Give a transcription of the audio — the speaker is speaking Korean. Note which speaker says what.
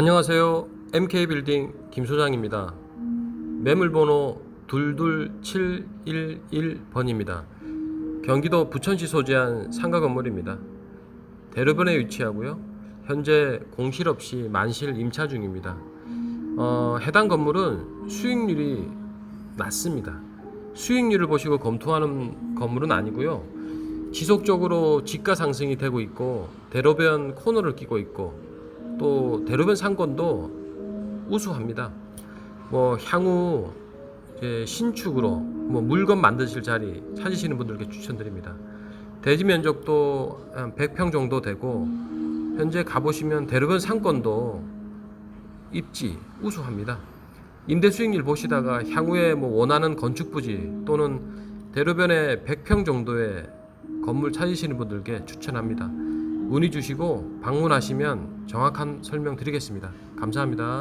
Speaker 1: 안녕하세요. MK빌딩 김 소장입니다. 매물번호 22711번입니다. 경기도 부천시 소재한 상가 건물입니다. 대로변에 위치하고요. 현재 공실 없이 만실 임차 중입니다. 어, 해당 건물은 수익률이 낮습니다. 수익률을 보시고 검토하는 건물은 아니고요. 지속적으로 지가 상승이 되고 있고 대로변 코너를 끼고 있고 또 대로변 상권도 우수합니다. 뭐 향후 신축으로 뭐 물건 만드실 자리 찾으시는 분들께 추천드립니다. 대지 면적도 한 100평 정도 되고 현재 가보시면 대로변 상권도 입지 우수합니다. 임대 수익률 보시다가 향후에 뭐 원하는 건축 부지 또는 대로변에 100평 정도의 건물 찾으시는 분들께 추천합니다. 문의 주시고 방문하시면 정확한 설명 드리겠습니다. 감사합니다.